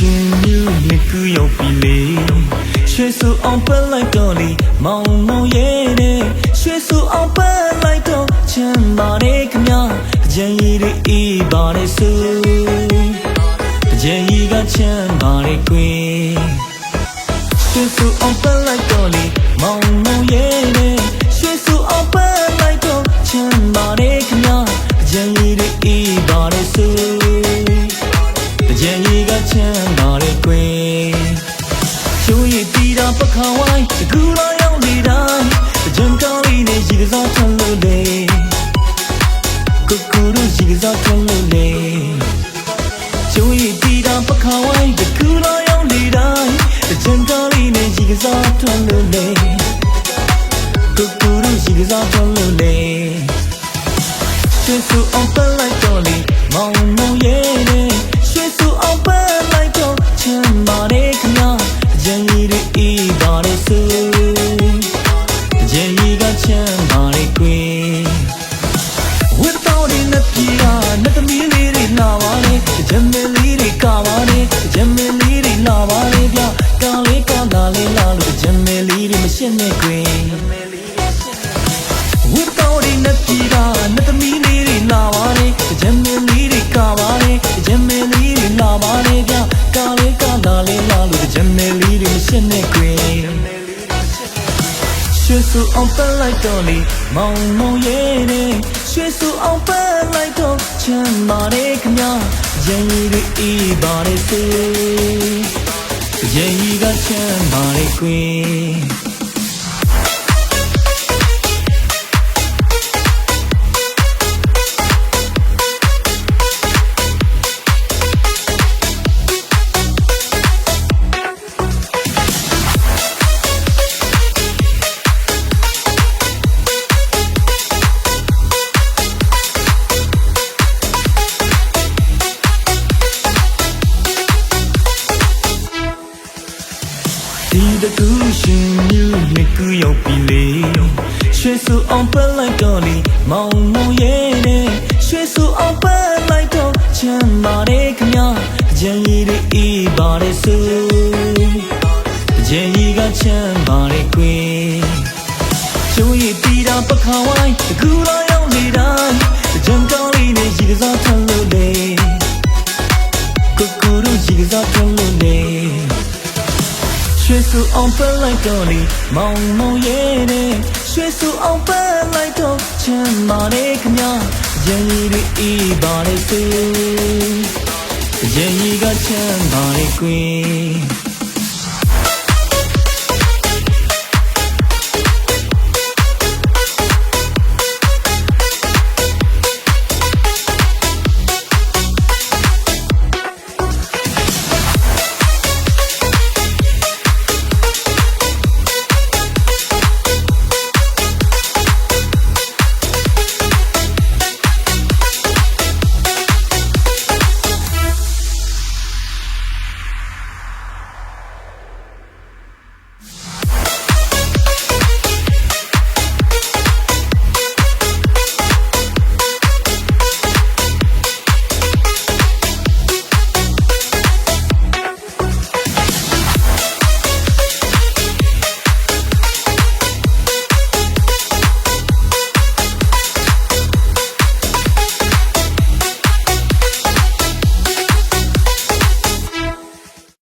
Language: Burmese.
ကူရှင်မြူနှစ်ခုရောက်ပြီလေရွှေဆူအောင်ပက်လိုက်တော့လေမောင်မောင်ရဲ့တဲ့ရွှေဆူအောင်ပက်လိုက်တော့ချမ်းပါလေခမကြံရည်တွေအေးပါလေဆူကြံရည်ကချမ်းပါလေကွယ်ရွှေဆူအောင်ပက်လိုက်တော့လေမောင်မောင်ရဲ့တဲ့ရွှေဆူအောင်ပက်လိုက်တော့ချမ်းပါလေခမကြံရည်တွေအေးပါလေဆူ တကြံကြီးကချမ်းပါလေကွယ်ချိုးရည်တီတာပခါဝိုင်းတကူလာရောက်နေတိုင်းတကြံကောင်းလေးနဲ့ရေကစားချမ်းလို့လေကိုကိုတို့ရေကစားချမ်းလို့လေချိုးရည်တီတာပခါဝိုင်းတကူလာရောက်နေတိုင်းတကြံကောင်းလေးနဲ့ရေကစားချမ်းလို့လေကိုကိုတို့ရေကစားချမ်းလို့လေရွှေဆူအောင်ပက်လိုက်တော့လေမောင် လေးတွေလာပါလေဗျကာလေးကလာလေးလာလို့ဂျမင်လေးတွေမရှင်းနဲ့ကွယ်ဝတ်တော်ဒီနှစ်ပြည်ကနှစ်သမီးလေးတွေလာပါလေဂျမင်လေးတွေကပါလေဂျမင်လေးတွေလာပါလေဗျကာလေးကလာလေးလာလို့ဂျမင်လေးတွေမရှင်းနဲ့ကွယ်ရွှေဆူအောင်ပက်လိုက်တော့လေမောင်မောင်ရဲ့တဲ့ရွှေဆူအောင်ပက်လိုက်တော့ချမ်းပါလေခမ ရန်ရည်တွေအေးပါလေစေရန်ရည်ကချမ်းပါလေကွယ် တကူရှင်မြူနှစ်ခုရောက်ပြီလေရွှေဆူအောင်ပက်လိုက်တော့လေမောင်မောင်ရဲ့တဲ့ရွှေဆူအောင်ပက်လိုက်တော့ချမ်းပါလေခမကြံရည်တွေအေးပါလေဆူကြံရည်ကချမ်းပါလေကွယ်ချိုးရည်တီတာပခါဝိုင်းတကူလာရောက်နေတို ရွှေဆူအောင်ပက်လိုက်တော့လေမောင်မောင်ရဲ့တဲ့ရွှေဆူအောင်ပက်လိုက်တော့ချမ်းပါလေခမရန်ရည်တွေအေးပါလေစေရန်ရည်ကချမ်းပါလေကွယ်